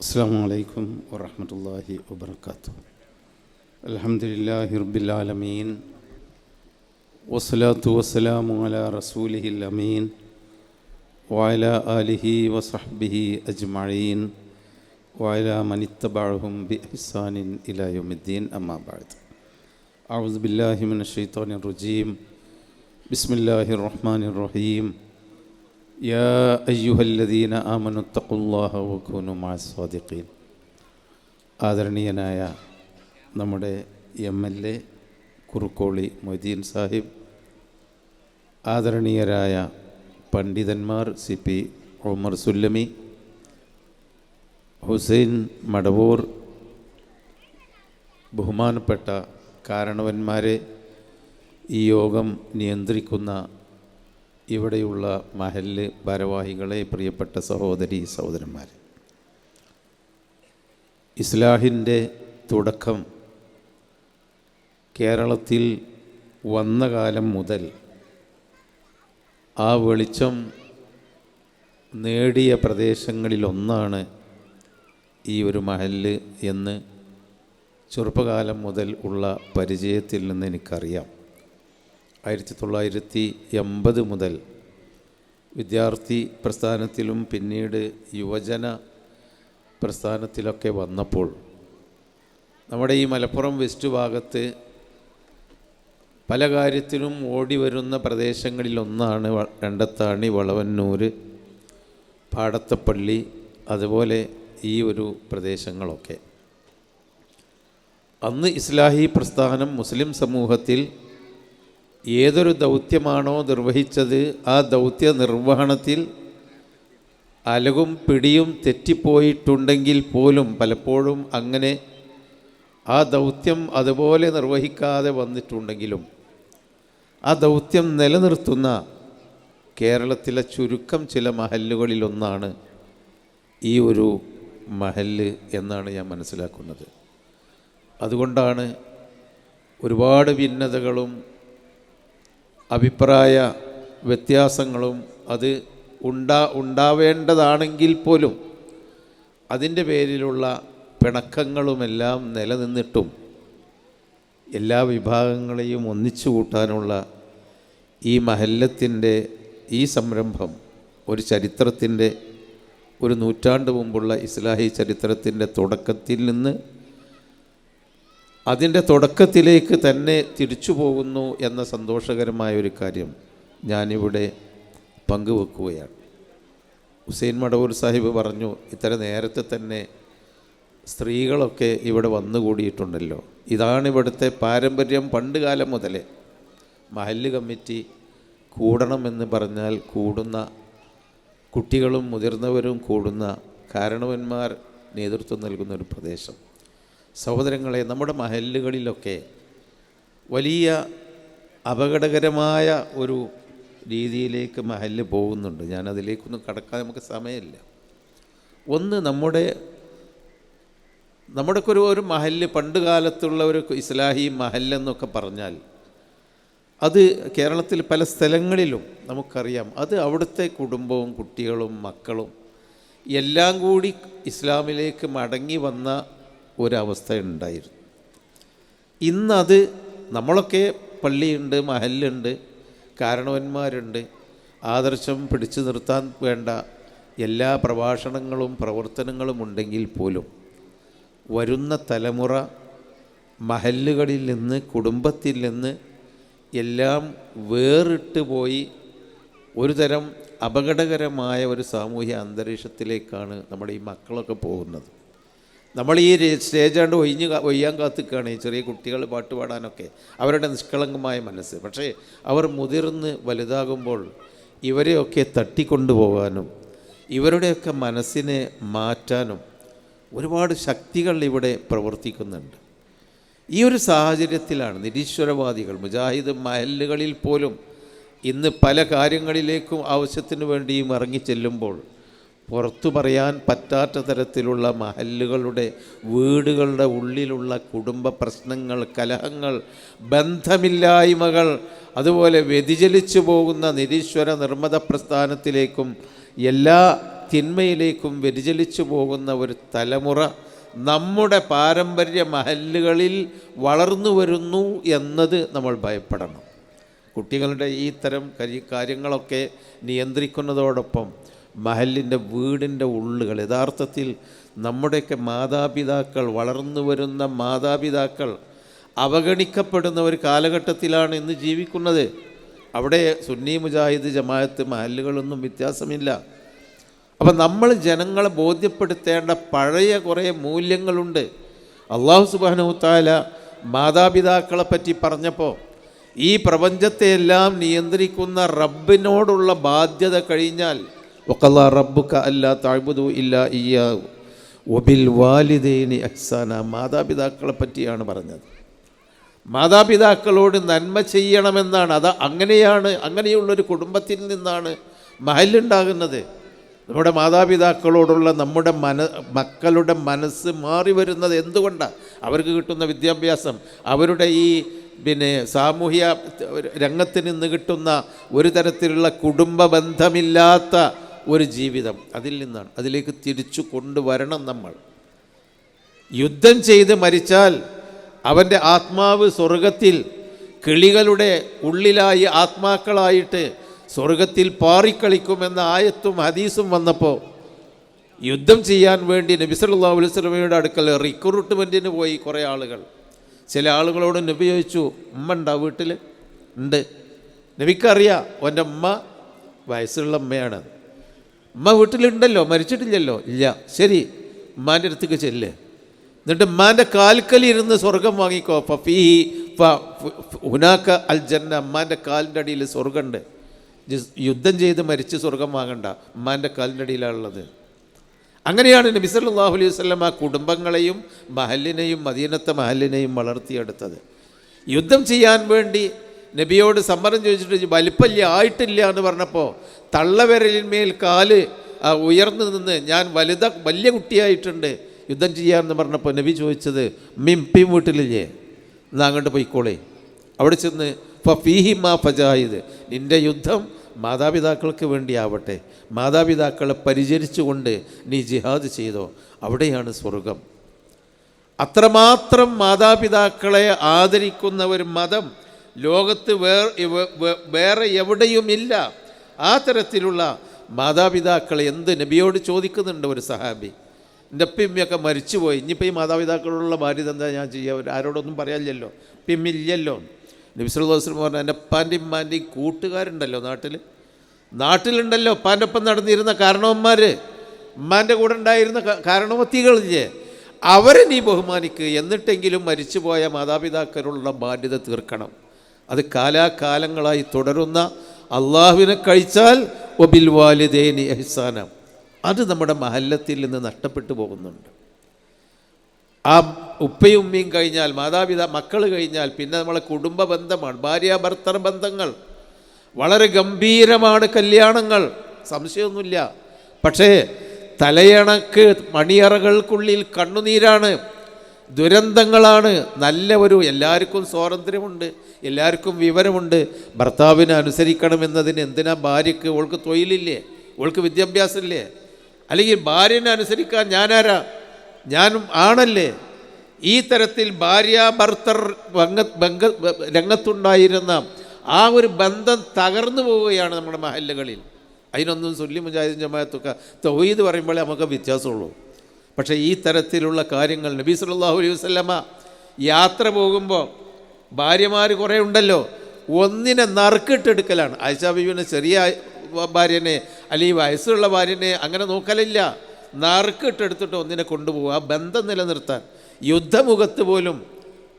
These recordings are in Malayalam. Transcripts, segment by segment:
السلام عليكم ورحمة الله وبركاته. الحمد لله رب العالمين والصلاة والسلام على رسوله الأمين وعلى آله وصحبه أجمعين وعلى من اتبعهم بإحسان إلى يوم الدين أما بعد. أعوذ بالله من الشيطان الرجيم. بسم الله الرحمن الرحيم. يا أيها الذين آمنوا اتقوا الله وكونوا مع الصادقين ആദരണീയനായ നമ്മുടെ M L A Kurukkoli Moideen Sahib ആദരണീയരായ പണ്ഡിതന്മാർ സി പി ഉമർ സുല്ലമി ഹുസൈൻ മടവൂർ ബഹുമാനപ്പെട്ട കാരണവന്മാരെ ഈ യോഗം നിയന്ത്രിക്കുന്ന ഇവിടെയുള്ള മഹൽ ഭാരവാഹികളെ പ്രിയപ്പെട്ട സഹോദരി സഹോദരന്മാർ ഇസ്ലാഹിന്റെ തുടക്കം കേരളത്തിൽ വന്ന കാലം മുതൽ ആ വെളിച്ചം നേടിയ പ്രദേശങ്ങളിലൊന്നാണ് ഈ ഒരു മഹൽ എന്ന് ചെറുപ്പകാലം മുതൽ ഉള്ള പരിചയത്തിൽ നിന്ന് എനിക്കറിയാം. ആയിരത്തി തൊള്ളായിരത്തി എൺപത് മുതൽ വിദ്യാർത്ഥി പ്രസ്ഥാനത്തിലും പിന്നീട് യുവജന പ്രസ്ഥാനത്തിലൊക്കെ വന്നപ്പോൾ നമ്മുടെ ഈ മലപ്പുറം വെസ്റ്റ് ഭാഗത്ത് പല കാര്യത്തിലും ഓടി വരുന്ന പ്രദേശങ്ങളിലൊന്നാണ് രണ്ടത്താണി വളവന്നൂർ പാടത്തപ്പള്ളി അതുപോലെ ഈ ഒരു പ്രദേശങ്ങളൊക്കെ. അന്ന് ഇസ്ലാഹി പ്രസ്ഥാനം മുസ്ലിം സമൂഹത്തിൽ ഏതൊരു ദൗത്യമാണോ നിർവഹിച്ചത് ആ ദൗത്യ നിർവഹണത്തിൽ അലകും പിടിയും തെറ്റിപ്പോയിട്ടുണ്ടെങ്കിൽ പോലും പലപ്പോഴും അങ്ങനെ ആ ദൗത്യം അതുപോലെ നിർവഹിക്കാതെ വന്നിട്ടുണ്ടെങ്കിലും ആ ദൗത്യം നിലനിർത്തുന്ന കേരളത്തിലെ ചുരുക്കം ചില മഹല്ലുകളിലൊന്നാണ് ഈ ഒരു മഹല്ല് എന്നാണ് ഞാൻ മനസ്സിലാക്കുന്നത്. അതുകൊണ്ടാണ് ഒരുപാട് ഭിന്നതകളും അഭിപ്രായ വ്യത്യാസങ്ങളും അത് ഉണ്ടാ ഉണ്ടാവേണ്ടതാണെങ്കിൽ പോലും അതിന്റെ പേരിലുള്ള പിണക്കങ്ങളുമെല്ലാം നിലനിന്നിട്ടും എല്ലാ വിഭാഗങ്ങളെയും ഒന്നിച്ചു കൂട്ടാനുള്ള ഈ മഹല്ലത്തിന്റെ ഈ സംരംഭം ഒരു ചരിത്രത്തിന്റെ ഒരു നൂറ്റാണ്ട് മുമ്പുള്ള ഇസ്ലാഹി ചരിത്രത്തിന്റെ തുടക്കത്തിൽ നിന്ന് അതിന്റെ തുടക്കത്തിലേക്ക് തന്നെ തിരിച്ചു പോകുന്നു എന്ന സന്തോഷകരമായ ഒരു കാര്യം ഞാനിവിടെ പങ്കുവെക്കുകയാണ്. ഹുസൈൻ മടവൂർ സാഹിബ് പറഞ്ഞു ഇത്ര നേരത്തെ തന്നെ സ്ത്രീകളൊക്കെ ഇവിടെ വന്നുകൂടിയിട്ടുണ്ടല്ലോ. ഇതാണ് ഇവിടുത്തെ പാരമ്പര്യം പണ്ട് കാലം മുതലേ. മഹല്ല് കമ്മിറ്റി കൂടണമെന്ന് പറഞ്ഞാൽ കൂടുന്ന കുട്ടികളും മുതിർന്നവരും കൂടുന്ന കാരണവന്മാർ നേതൃത്വം നൽകുന്ന ഒരു പ്രദേശം. സഹോദരങ്ങളെ നമ്മുടെ മഹല്ലുകളിലൊക്കെ വലിയ അപകടകരമായ ഒരു രീതിയിലേക്ക് മഹല്ല് പോകുന്നുണ്ട്. ഞാനതിലേക്കൊന്നും കടക്കാൻ നമുക്ക് സമയമില്ല. ഒന്ന് നമ്മുടെ നമ്മുടെ ഒരു ഒരു മഹല്ല് പണ്ട് കാലത്തുള്ള ഒരു ഇസ്ലാഹി മഹല്ലെന്നൊക്കെ പറഞ്ഞാൽ അത് കേരളത്തിൽ പല സ്ഥലങ്ങളിലും നമുക്കറിയാം. അത് അവിടുത്തെ കുടുംബവും കുട്ടികളും മക്കളും എല്ലാം കൂടി ഇസ്ലാമിലേക്ക് മടങ്ങി വന്ന ഒരവസ്ഥ ഉണ്ടായിരുന്നു ഇന്നത് നമ്മളൊക്കെ പള്ളിയുണ്ട് മഹല്ലുണ്ട് കാരണവന്മാരുണ്ട്. ആദർശം പിടിച്ചു നിർത്താൻ വേണ്ട എല്ലാ പ്രഭാഷണങ്ങളും പ്രവർത്തനങ്ങളും ഉണ്ടെങ്കിൽ പോലും വരുന്ന തലമുറ മഹല്ലുകളിൽ നിന്ന് കുടുംബത്തിൽ നിന്ന് എല്ലാം വേറിട്ട് പോയി ഒരു തരം അപകടകരമായ ഒരു സാമൂഹ്യ അന്തരീക്ഷത്തിലേക്കാണ് നമ്മുടെ ഈ മക്കളൊക്കെ പോകുന്നത്. നമ്മൾ ഈ സ്റ്റേജാണ്ട് ഒഴിഞ്ഞ് ഒയ്യാൻ കാത്തിക്കുകയാണ് ഈ ചെറിയ കുട്ടികൾ പാട്ട് പാടാനൊക്കെ. അവരുടെ നിഷ്കളങ്കമായ മനസ്സ്. പക്ഷേ അവർ മുതിർന്ന് വലുതാകുമ്പോൾ ഇവരെയൊക്കെ തട്ടിക്കൊണ്ടുപോകാനും ഇവരുടെയൊക്കെ മനസ്സിനെ മാറ്റാനും ഒരുപാട് ശക്തികൾ ഇവിടെ പ്രവർത്തിക്കുന്നുണ്ട്. ഈ ഒരു സാഹചര്യത്തിലാണ് നിരീശ്വരവാദികൾ മുജാഹിദ് മഹല്ലുകളിൽ പോലും ഇന്ന് പല കാര്യങ്ങളിലേക്കും ആവശ്യത്തിന് വേണ്ടിയും ഇറങ്ങിച്ചെല്ലുമ്പോൾ പുറത്തു പറയാൻ പറ്റാത്ത തരത്തിലുള്ള മഹല്ലുകളുടെ വീടുകളുടെ ഉള്ളിലുള്ള കുടുംബ പ്രശ്നങ്ങൾ കലഹങ്ങൾ ബന്ധമില്ലായ്മകൾ അതുപോലെ വ്യതിചലിച്ചു പോകുന്ന നിരീശ്വര നിർമ്മത പ്രസ്ഥാനത്തിലേക്കും എല്ലാ തിന്മയിലേക്കും വ്യതിചലിച്ചു പോകുന്ന ഒരു തലമുറ നമ്മുടെ പാരമ്പര്യ മഹല്ലുകളിൽ വളർന്നു വരുന്നു എന്നത് നമ്മൾ ഭയപ്പെടണം. കുട്ടികളുടെ ഈ തരം കാര്യങ്ങളൊക്കെ നിയന്ത്രിക്കുന്നതോടൊപ്പം മഹലിന്റെ വീടിന്റെ ഉള്ളുകൾ. യഥാർത്ഥത്തിൽ നമ്മുടെയൊക്കെ മാതാപിതാക്കൾ വളർന്നു വരുന്ന മാതാപിതാക്കൾ അവഗണിക്കപ്പെടുന്ന ഒരു കാലഘട്ടത്തിലാണ് ഇന്ന് ജീവിക്കുന്നത്. അവിടെ സുന്നി മുജാഹിദ് ജമാഅത്ത് മഹലുകളൊന്നും വ്യത്യാസമില്ല. അപ്പം നമ്മൾ ജനങ്ങളെ ബോധ്യപ്പെടുത്തേണ്ട പഴയ കുറേ മൂല്യങ്ങളുണ്ട്. അള്ളാഹു സുബാനുത്താല മാതാപിതാക്കളെ പറ്റി പറഞ്ഞപ്പോൾ ഈ പ്രപഞ്ചത്തെയെല്ലാം നിയന്ത്രിക്കുന്ന റബ്ബിനോടുള്ള ബാധ്യത കഴിഞ്ഞാൽ ഒക്കല്ല ربك അല്ല താഴ്ബുദു ഇല്ല ഇയ്യാ ഒബിൽ വാലിദേനി മാതാപിതാക്കളെ പറ്റിയാണ് പറഞ്ഞത്. മാതാപിതാക്കളോട് നന്മ ചെയ്യണമെന്നാണ്. അത് അങ്ങനെയാണ് അങ്ങനെയുള്ളൊരു കുടുംബത്തിൽ നിന്നാണ് മഹലുണ്ടാകുന്നത് നമ്മുടെ മാതാപിതാക്കളോടുള്ള നമ്മുടെ മന മക്കളുടെ മനസ്സ് മാറി വരുന്നത് എന്തുകൊണ്ടാണ് അവർക്ക് കിട്ടുന്ന വിദ്യാഭ്യാസം. അവരുടെ ഈ പിന്നെ സാമൂഹ്യ രംഗത്ത് നിന്ന് കിട്ടുന്ന ഒരു തരത്തിലുള്ള കുടുംബ ബന്ധമില്ലാത്ത ഒരു ജീവിതം അതിൽ നിന്നാണ്. അതിലേക്ക് തിരിച്ചു കൊണ്ടുവരണം നമ്മൾ. യുദ്ധം ചെയ്ത് മരിച്ചാൽ അവന്റെ ആത്മാവ് സ്വർഗത്തിൽ കിളികളുടെ ഉള്ളിലായി ആത്മാക്കളായിട്ട് സ്വർഗത്തിൽ പാറിക്കളിക്കുമെന്ന ആയത്തും ഹദീസും വന്നപ്പോൾ യുദ്ധം ചെയ്യാൻ വേണ്ടി നബി സല്ലല്ലാഹു അലൈഹി വസല്ലമയുടെ അടുക്കൽ റിക്രൂട്ട്മെന്റിന് പോയി കുറേ ആളുകൾ. ചില ആളുകളോട് നബി ചോദിച്ചു ഉമ്മ ഉണ്ടാ വീട്ടിൽ? ഉണ്ട്. നബിക്കറിയാം. അവന്റെ ഉമ്മ വയസ്സുള്ള അമ്മയാണ് ഉമ്മ വീട്ടിലുണ്ടല്ലോ മരിച്ചിട്ടില്ലല്ലോ. ഇല്ല ശരി ഉമ്മാന്റെ അടുത്തേക്ക് ചെല്ലേ. എന്നിട്ട് ഉമ്മാന്റെ കാൽക്കലിരുന്ന് സ്വർഗം വാങ്ങിക്കോ. പപ്പീ ഉനാക്ക അൽ ജന്ന ഉമ്മാന്റെ കാലിന്റെ അടിയിൽ സ്വർഗമുണ്ട് യുദ്ധം ചെയ്ത് മരിച്ച് സ്വർഗം വാങ്ങണ്ട. ഉമ്മാന്റെ കാലിന്റെ അടിയിലാണുള്ളത്. അങ്ങനെയാണ് നബി സല്ലല്ലാഹു അലൈഹി വസ്ലം ആ കുടുംബങ്ങളെയും മഹലിനെയും മദീനത്തെ മഹലിനെയും വളർത്തിയെടുത്തത്. യുദ്ധം ചെയ്യാൻ വേണ്ടി നബിയോട് സമ്മതം ചോദിച്ചിട്ട് വലിപ്പല്ല ആയിട്ടില്ല എന്ന് പറഞ്ഞപ്പോൾ തള്ളവിരലിന്മേൽ കാൽ ഉയർന്നു നിന്ന് ഞാൻ വലുത വലിയ കുട്ടിയായിട്ടുണ്ട് യുദ്ധം ചെയ്യാമെന്ന് പറഞ്ഞപ്പോൾ നബി ചോദിച്ചത് മിംപിം വീട്ടിലില്ലേ? എന്നാ അങ്ങോട്ട് പോയിക്കോളേ. അവിടെ ചെന്ന് ഫീഹി മാ ഫജായിദ്. നിന്റെ യുദ്ധം മാതാപിതാക്കൾക്ക് വേണ്ടിയാവട്ടെ. മാതാപിതാക്കളെ പരിചരിച്ചുകൊണ്ട് നീ ജിഹാദ് ചെയ്തോ. അവിടെയാണ് സ്വർഗം. അത്രമാത്രം മാതാപിതാക്കളെ ആദരിക്കുന്ന ഒരു മതം ലോകത്ത് വേറെ എവിടെയുമില്ല ആ തരത്തിലുള്ള മാതാപിതാക്കൾ എന്ത് നബിയോട് ചോദിക്കുന്നുണ്ട് ഒരു സഹാബി? എന്റെ പിമ്മിയൊക്കെ മരിച്ചുപോയി. ഇനിയിപ്പോൾ ഈ മാതാപിതാക്കളോടുള്ള ബാധ്യത എന്താ ഞാൻ ചെയ്യുക ആരോടൊന്നും പറയാനില്ലല്ലോ പിമ്മില്ലല്ലോ നബി പറഞ്ഞാൽ എന്റെ ഉപ്പാന്റെയും ഉമ്മാന്റെയും കൂട്ടുകാരുണ്ടല്ലോ നാട്ടിൽ നാട്ടിലുണ്ടല്ലോ. ഉപ്പാന്റെ ഒപ്പം നടന്നിരുന്ന കാരണവന്മാർ ഉമ്മാന്റെ കൂടെ ഉണ്ടായിരുന്ന കാരണവത്തികളില്ലേ? അവരെ നീ ബഹുമാനിക്കുക എന്നിട്ടെങ്കിലും മരിച്ചുപോയ മാതാപിതാക്കളുള്ള ബാധ്യത തീർക്കണം. അത് കാലാകാലങ്ങളായി തുടരുന്ന അള്ളാഹുവിനെ കഴിച്ചാൽ ഒബിൽ വാലിദേനി അഹിസാനം അത് നമ്മുടെ മഹല്ലത്തിൽ നിന്ന് നഷ്ടപ്പെട്ടു പോകുന്നുണ്ട്. ആ ഉപ്പയും ഉമ്മയും കഴിഞ്ഞാൽ മാതാപിതാ മക്കൾ കഴിഞ്ഞാൽ പിന്നെ നമ്മളെ കുടുംബ ബന്ധമാണ് ഭാര്യ ഭർത്തർ ബന്ധങ്ങൾ. വളരെ ഗംഭീരമാണ് കല്യാണങ്ങൾ. സംശയമൊന്നുമില്ല. പക്ഷേ തലയണക്ക് മണിയറകൾക്കുള്ളിൽ കണ്ണുനീരാണ്. ദുരന്തങ്ങളാണ്. നല്ല ഒരു എല്ലാവർക്കും സ്വാതന്ത്ര്യമുണ്ട് എല്ലാവർക്കും വിവരമുണ്ട്. ഭർത്താവിനെ അനുസരിക്കണമെന്നതിന് എന്തിനാ ഭാര്യയ്ക്ക് ഓൾക്ക് തൊഴിലില്ലേ? ഓൾക്ക് വിദ്യാഭ്യാസമില്ലേ? അല്ലെങ്കിൽ ഭാര്യനെ അനുസരിക്കാൻ ഞാനാരാ? ഞാനും ആണല്ലേ? ഈ തരത്തിൽ ഭാര്യ ഭർത്തർ രംഗത്തുണ്ടായിരുന്ന ആ ഒരു ബന്ധം തകർന്നു പോവുകയാണ് നമ്മുടെ മഹല്ലുകളിൽ. അതിനൊന്നും സുല്ലി മുജാഹിദ് ജമാഅത്തൊക്കെ തൊഹീദ് പറയുമ്പോഴേ നമുക്ക് വ്യത്യാസമുള്ളൂ. പക്ഷേ ഈ തരത്തിലുള്ള കാര്യങ്ങൾ നബി സല്ലല്ലാഹു അലൈഹി വസല്ലമ യാത്ര പോകുമ്പോൾ ഭാര്യമാർ കുറേ ഉണ്ടല്ലോ. ഒന്നിനെ നറുക്കിട്ടെടുക്കലാണ്. ആയിഷ ബീവിനെ ചെറിയ ഭാര്യനെ അല്ലെങ്കിൽ വയസ്സുള്ള ഭാര്യനെ അങ്ങനെ നോക്കലില്ല. നറുക്കിട്ടെടുത്തിട്ട് ഒന്നിനെ കൊണ്ടുപോകുക ആ ബന്ധം നിലനിർത്താൻ. യുദ്ധമുഖത്ത് പോലും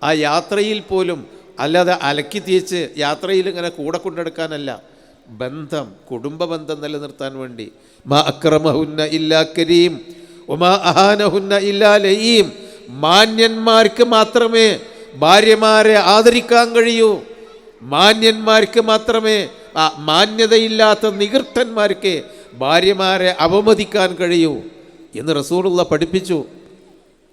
ആ യാത്രയിൽ പോലും അല്ലാതെ അലക്കി തീച്ച് യാത്രയിൽ ഇങ്ങനെ കൂടെ കൊണ്ടെടുക്കാനല്ല. ബന്ധം കുടുംബ ബന്ധം നിലനിർത്താൻ വേണ്ടി. മാ അക്രമഹുന്ന ഇല്ലാ കരീം. ഒമാ അഹാനഹുന്ന ഇല്ലാ ലയീം. മാന്യന്മാർക്ക് മാത്രമേ ഭാര്യമാരെ ആദരിക്കാൻ കഴിയൂ. മാന്യന്മാർക്ക് മാത്രമേ ആ മാന്യതയില്ലാത്ത നികൃഷ്ടന്മാർക്ക് ഭാര്യമാരെ അവമതിക്കാൻ കഴിയൂ എന്ന് റസൂലുള്ള പഠിപ്പിച്ചു.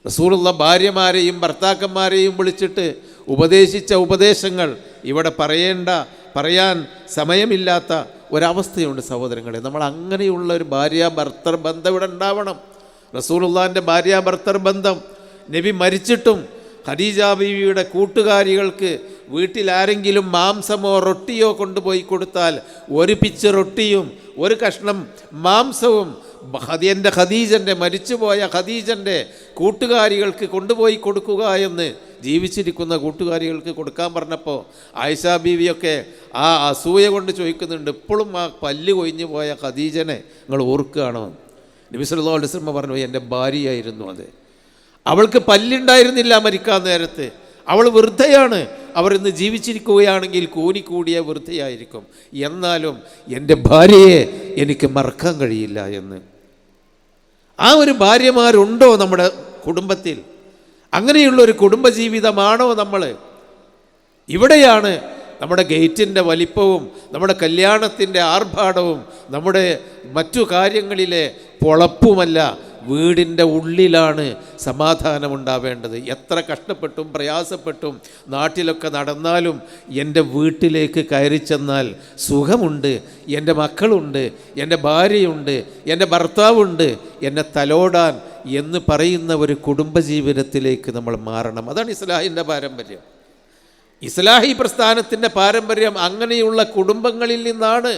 റസൂലുള്ള ഭാര്യമാരെയും ഭർത്താക്കന്മാരെയും വിളിച്ചിട്ട് ഉപദേശിച്ച ഉപദേശങ്ങൾ ഇവിടെ പറയേണ്ട പറയാൻ സമയമില്ലാത്ത ഒരവസ്ഥയുണ്ട് സഹോദരങ്ങളെ. നമ്മൾ അങ്ങനെയുള്ള ഒരു ഭാര്യ ഭർത്തർ ബന്ധം ഇവിടെ ഉണ്ടാവണം. റസൂലുള്ളാന്റെ ഭാര്യ ഭർത്തർ ബന്ധം. നബി മരിച്ചിട്ടും ഖദീജ ബീവിയുടെ കൂട്ടുകാരികൾക്ക് വീട്ടിലാരെങ്കിലും മാംസമോ റൊട്ടിയോ കൊണ്ടുപോയി കൊടുത്താൽ ഒരു പിച്ച് റൊട്ടിയും ഒരു കഷ്ണം മാംസവും എന്റെ ഖദീജന്റെ മരിച്ചുപോയ ഖദീജന്റെ കൂട്ടുകാരികൾക്ക് കൊണ്ടുപോയി കൊടുക്കുക എന്ന് ജീവിച്ചിരിക്കുന്ന കൂട്ടുകാരികൾക്ക് കൊടുക്കാൻ പറഞ്ഞപ്പോൾ ആയിഷ ബീവിയൊക്കെ ആ അസൂയ കൊണ്ട് ചോദിക്കുന്നുണ്ട്. ഇപ്പോഴും ആ പല്ല് കൊയിഞ്ഞു പോയ ഖദീജനെ നിങ്ങൾ ഓർക്കുകയാണോ? നബി സല്ലല്ലാഹു അലൈഹി വസല്ലം പറഞ്ഞു എന്റെ ഭാര്യയായിരുന്നു അത്. അവൾക്ക് പല്ലുണ്ടായിരുന്നില്ല മരിക്കാൻ നേരത്ത്. അവൾ വൃദ്ധയാണ്. അവർ ഇന്ന് ജീവിച്ചിരിക്കുകയാണെങ്കിൽ കൂനിക്കൂടിയ വൃദ്ധയായിരിക്കും. എന്നാലും എന്റെ ഭാര്യയെ എനിക്ക് മറക്കാൻ കഴിയില്ല എന്ന്. ആ ഒരു ഭാര്യമാരുണ്ടോ നമ്മുടെ കുടുംബത്തിൽ? അങ്ങനെയുള്ള ഒരു കുടുംബജീവിതമാണോ നമ്മൾ ഇവിടെയാണ് നമ്മുടെ ഗേറ്റിന്റെ വലിപ്പവും നമ്മുടെ കല്യാണത്തിന്റെ ആർഭാടവും നമ്മുടെ മറ്റു കാര്യങ്ങളിലെ പൊളപ്പുമല്ല വീടിന്റെ ഉള്ളിലാണ് സമാധാനമുണ്ടാവേണ്ടത്. എത്ര കഷ്ടപ്പെട്ടും പ്രയാസപ്പെട്ടും നാട്ടിലൊക്കെ നടന്നാലും എന്റെ വീട്ടിലേക്ക് കയറി ചെന്നാൽ സുഖമുണ്ട് എന്റെ മക്കളുണ്ട് എന്റെ ഭാര്യയുണ്ട് എന്റെ ഭർത്താവുണ്ട് എന്നെ തലോടാൻ എന്ന് പറയുന്ന ഒരു കുടുംബജീവിതത്തിലേക്ക് നമ്മൾ മാറണം. അതാണ് ഇസ്ലാഹിന്റെ പാരമ്പര്യം. ഇസ്ലാഹി പ്രസ്ഥാനത്തിന്റെ പാരമ്പര്യം അങ്ങനെയുള്ള കുടുംബങ്ങളിൽ നിന്നാണ്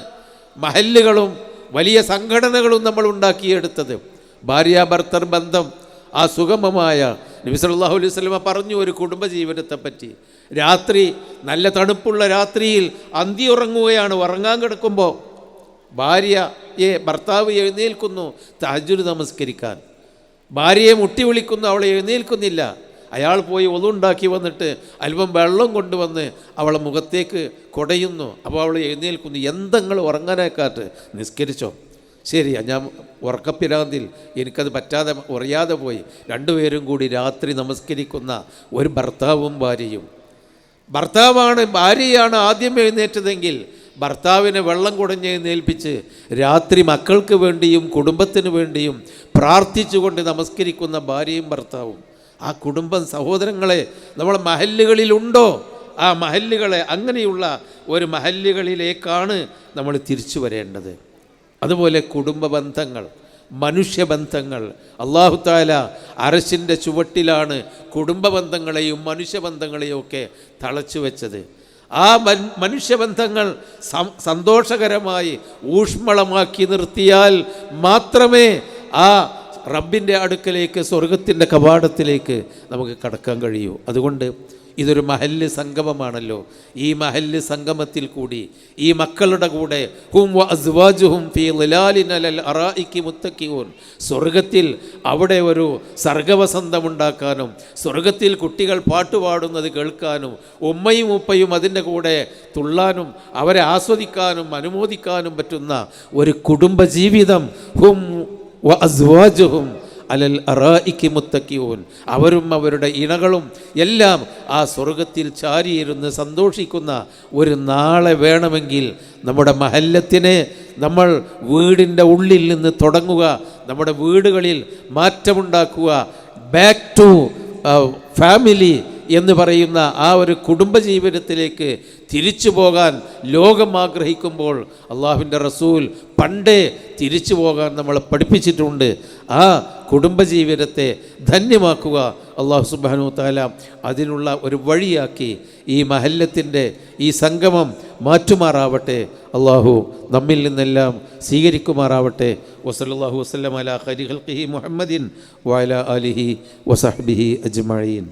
മഹല്ലുകളും വലിയ സംഘടനകളും നമ്മൾ ഉണ്ടാക്കിയെടുത്തത്. ഭാര്യ ഭർത്തർ ബന്ധം ആ സുഗമമായ നബി സല്ലല്ലാഹു അലൈഹി വസല്ലമ പറഞ്ഞു ഒരു കുടുംബജീവിതത്തെപ്പറ്റി. രാത്രി നല്ല തണുപ്പുള്ള രാത്രിയിൽ അന്തി ഉറങ്ങുകയാണ് ഉറങ്ങാൻ കിടക്കുമ്പോൾ. ഭാര്യയെ ഭർത്താവ് എഴുന്നേൽക്കുന്നു തഹജുര് നമസ്കരിക്കാൻ. ഭാര്യയെ മുട്ടി വിളിക്കുന്നു അവളെ എഴുന്നേൽക്കുന്നില്ല. അയാൾ പോയി ഒതുണ്ടാക്കി വന്നിട്ട് അല്പം വെള്ളം കൊണ്ടുവന്ന് അവളെ മുഖത്തേക്ക് കുടയുന്നു. അപ്പോൾ അവൾ എഴുന്നേൽക്കുന്നു. എന്തെങ്ങൾ ഉറങ്ങാനേക്കാട്ട് നിസ്കരിച്ചോ. ശരിയാ ഞാൻ ഉറക്കപ്പിരാന്തിൽ. എനിക്കത് പറ്റാതെ ഉറയാതെ പോയി. രണ്ടുപേരും കൂടി രാത്രി നമസ്കരിക്കുന്ന ഒരു ഭർത്താവും ഭാര്യയും. ഭർത്താവാണ് ഭാര്യയാണ് ആദ്യം എഴുന്നേറ്റതെങ്കിൽ ഭർത്താവിനെ വെള്ളം കുടഞ്ഞ് എഴുന്നേൽപ്പിച്ച് രാത്രി മക്കൾക്ക് വേണ്ടിയും കുടുംബത്തിന് വേണ്ടിയും പ്രാർത്ഥിച്ചുകൊണ്ട് നമസ്കരിക്കുന്ന ഭാര്യയും ഭർത്താവും. ആ കുടുംബം സഹോദരങ്ങളെ നമ്മളെ മഹല്ലുകളിലുണ്ടോ? ആ മഹല്ലുകളെ അങ്ങനെയുള്ള ഒരു മഹല്ലുകളിലേക്കാണ് നമ്മൾ തിരിച്ചു വരേണ്ടത്. അതുപോലെ കുടുംബ ബന്ധങ്ങൾ മനുഷ്യബന്ധങ്ങൾ അള്ളാഹു താല അരശിന്റെ ചുവട്ടിലാണ് കുടുംബ ബന്ധങ്ങളെയും മനുഷ്യബന്ധങ്ങളെയും ഒക്കെ തളച്ചു വെച്ചത്. ആ മനുഷ്യബന്ധങ്ങൾ സന്തോഷകരമായി ഊഷ്മളമാക്കി നിർത്തിയാൽ മാത്രമേ ആ റബ്ബിന്റെ അടുക്കലേക്ക് സ്വർഗത്തിന്റെ കവാടത്തിലേക്ക് നമുക്ക് കടക്കാൻ കഴിയൂ. അതുകൊണ്ട് ഇതൊരു മഹല്ല് സംഗമമാണല്ലോ. ഈ മഹല്ല് സംഗമത്തിൽ കൂടി ഈ മക്കളുടെ കൂടെ ഹും അസ്വാജുഹും സ്വർഗത്തിൽ അവിടെ ഒരു സർഗവസന്തമുണ്ടാക്കാനും സ്വർഗത്തിൽ കുട്ടികൾ പാട്ടുപാടുന്നത് കേൾക്കാനും ഉമ്മയും ഉപ്പയും അതിന്റെ കൂടെ തുള്ളാനും അവരെ ആസ്വദിക്കാനും അനുമോദിക്കാനും പറ്റുന്ന ഒരു കുടുംബജീവിതം ഹും വ അസ്വാജുഹും അലൽ അറായിക്ക് മുത്തക്കിയൂൻ അവരും അവരുടെ ഇണകളും എല്ലാം ആ സ്വർഗത്തിൽ ചാരിയിരുന്ന് സന്തോഷിക്കുന്ന ഒരു നാളെ വേണമെങ്കിൽ നമ്മുടെ മഹല്ലത്തിനെ നമ്മൾ വീടിന്റെ ഉള്ളിൽ നിന്ന് തുടങ്ങുക നമ്മുടെ വീടുകളിൽ മാറ്റമുണ്ടാക്കുക ബാക്ക് ടു ഫാമിലി എന്ന് പറയുന്ന ആ ഒരു കുടുംബജീവിതത്തിലേക്ക് തിരിച്ചു പോകാൻ ലോകം ആഗ്രഹിക്കുമ്പോൾ അള്ളാഹുവിന്റെ റസൂൽ പണ്ടേ തിരിച്ചു പോകാൻ നമ്മളെ പഠിപ്പിച്ചിട്ടുണ്ട്. ആ കുടുംബജീവിതത്തെ ധന്യമാക്കുക അള്ളാഹു സുബാനു താല അതിനുള്ള ഒരു വഴിയാക്കി ഈ മഹല്ലത്തിന്റെ ഈ സംഗമം മാറ്റുമാറാവട്ടെ. അള്ളാഹു നമ്മിൽ നിന്നെല്ലാം സ്വീകരിക്കുമാറാവട്ടെ. വസലാഹു വസ്ലം അല ഖരി ഖൽഖിഹി മുഹമ്മദിൻ വഅല ആലിഹി വസഹ്ബിഹി അജ്മഈൻ.